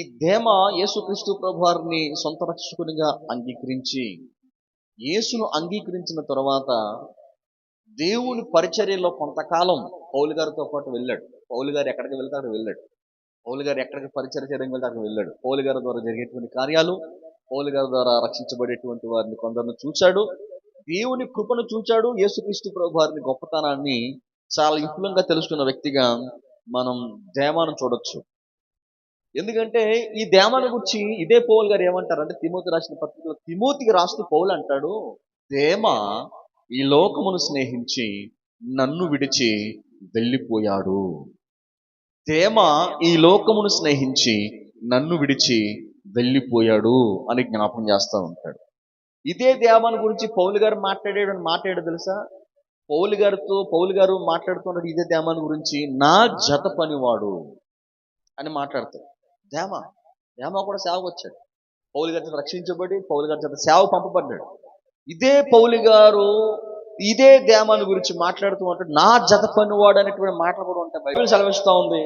ఈ ధేమ యేసుక్రీస్తు ప్రభు వారిని సొంత రక్షకునిగా అంగీకరించి యేసును అంగీకరించిన తర్వాత దేవుని పరిచర్యలో కొంతకాలం పౌలు గారితో పాటు వెళ్ళాడు. పౌలు గారు ఎక్కడికి వెళ్తే అక్కడ వెళ్ళాడు. పౌలు గారు ఎక్కడికి పరిచయం చేయడానికి వెళ్తే అక్కడ వెళ్ళాడు. పౌలు గారి ద్వారా జరిగేటువంటి కార్యాలు పౌలు గారి ద్వారా రక్షించబడేటువంటి వారిని కొందరిని చూశాడు దేవుని కృపను చూచాడు. యేసుక్రీస్తు ప్రభు వారిని గొప్పతనాన్ని చాలా విపులంగా తెలుసుకున్న వ్యక్తిగా మనం దేమాను చూడొచ్చు. ఎందుకంటే ఈ దేమాను గురించి ఇదే పౌలు గారు ఏమంటారు అంటే తిమోతి రాసిన పత్రికలో తిమోతికి రాస్తూ పౌలు అంటాడు దేమ ఈ లోకమును స్నేహించి నన్ను విడిచి వెళ్ళిపోయాడు. తేమ ఈ లోకమును స్నేహించి నన్ను విడిచి వెళ్ళిపోయాడు అని జ్ఞాపకం చేస్తూ ఉంటాడు. ఇదే దేవాన్ని గురించి పౌలు గారు మాట్లాడాడు మాట్లాడాడు తెలుసా? పౌలు గారితో పౌలు గారు మాట్లాడుతున్నాడు ఇదే దేమాన్ని గురించి నా జత పనివాడు అని మాట్లాడతాడు దేమ దేమ కూడా సేవకు వచ్చాడు. పౌలు గారి చేత రక్షించబడి పౌలు గారి చేత సేవ పంపబడ్డాడు. ఇదే పౌలి గారు ఇదే దేమాని గురించి మాట్లాడుతూ ఉంటాడు నా జత పనివాడు అనేటువంటి మాటలు కూడా ఉంటాయి బైబిల్ సెలవిస్తూ ఉంది.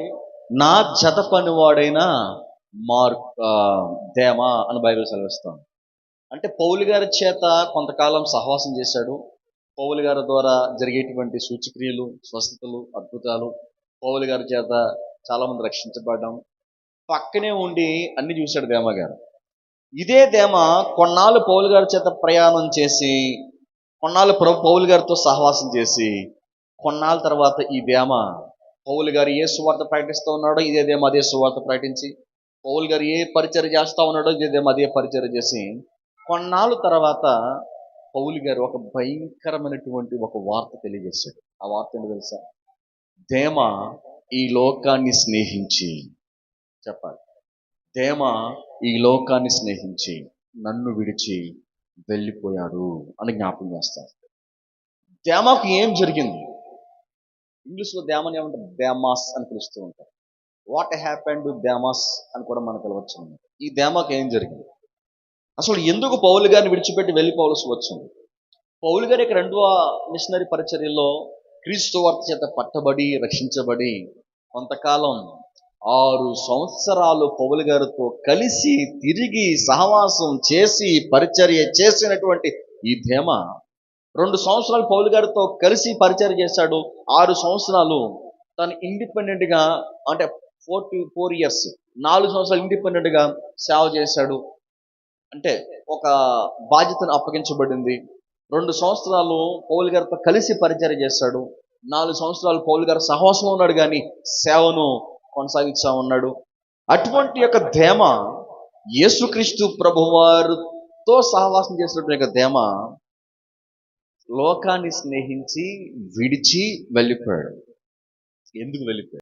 నా జత పనివాడైన మార్క్ దేమ అని బైబిల్ సెలవిస్తాం అంటే పౌలు గారి చేత కొంతకాలం సహవాసం చేశాడు. పౌలు గారి ద్వారా జరిగేటువంటి సూచక్రియలు స్వస్థతలు అద్భుతాలు పౌలు గారి చేత చాలా మంది పక్కనే ఉండి అన్ని చూశాడు దేమ గారు. ఇదే దేమ కొన్నాళ్ళు పౌలు గారి చేత ప్రయాణం చేసి కొన్నాళ్ళు ప్రభు పౌలు గారితో సహవాసం చేసి కొన్నాళ్ళ తర్వాత ఈ దేమ పౌలు గారు ఏ సువార్త ప్రకటిస్తూ ఉన్నాడో ఇదే దేమ అదే సువార్త ప్రకటించి పౌలు గారు ఏ పరిచయం చేస్తూ ఉన్నాడో ఇదే దేమ అదే పరిచయం చేసి కొన్నాళ్ళ తర్వాత పౌలు గారు ఒక భయంకరమైనటువంటి ఒక వార్త తెలియజేశాడు. ఆ వార్త ఏంటో తెలుసా? దేమ ఈ లోకాన్ని స్నేహించి చెప్పాలి. దేమ ఈ లోకాన్ని స్నేహించి నన్ను విడిచి వెళ్ళిపోయాడు అని జ్ఞాపకం చేస్తారు. దేమాకు ఏం జరిగింది? ఇంగ్లీష్లో దేమని ఏమంటారు? దేమాస్ అని పిలుస్తూ ఉంటారు. వాట్ హ్యాపెన్ టు దేమాస్ అని కూడా మనకు వెళ్ళవచ్చు ఈ దేమాకు ఏం జరిగింది? అసలు ఎందుకు పౌలు గారిని విడిచిపెట్టి వెళ్ళిపోవలసి వచ్చింది? పౌలు గారి యొక్క రెండవ మిషనరీ పరిచర్యలో క్రీస్తు వార్త చేత పట్టబడి రక్షించబడి కొంతకాలం ఆరు సంవత్సరాలు పౌలు గారితో కలిసి తిరిగి సహవాసం చేసి పరిచర్య చేసినటువంటి ఈ ధేమ. రెండు సంవత్సరాలు పౌలు గారితో కలిసి పరిచర్య చేశాడు. ఆరు సంవత్సరాలు తను ఇండిపెండెంట్గా అంటే ఫోర్ టు ఫోర్ ఇయర్స్. నాలుగు సంవత్సరాలు ఇండిపెండెంట్గా సేవ చేశాడు. అంటే ఒక బాధ్యతను అప్పగించబడింది. రెండు సంవత్సరాలు పౌలు గారితో కలిసి పరిచయం చేశాడు. నాలుగు సంవత్సరాలు పౌలు గారు సహవాసం ఉన్నాడు కానీ సేవను కొనసాగిస్తా ఉన్నాడు. అటువంటి యొక్క ధేమ యేసుక్రీస్తు ప్రభువారితో సహవాసం చేసినటువంటి యొక్క ధేమ లోకాన్ని స్నేహించి విడిచి వెళ్ళిపోయాడు. ఎందుకు వెళ్ళిపోయాడు?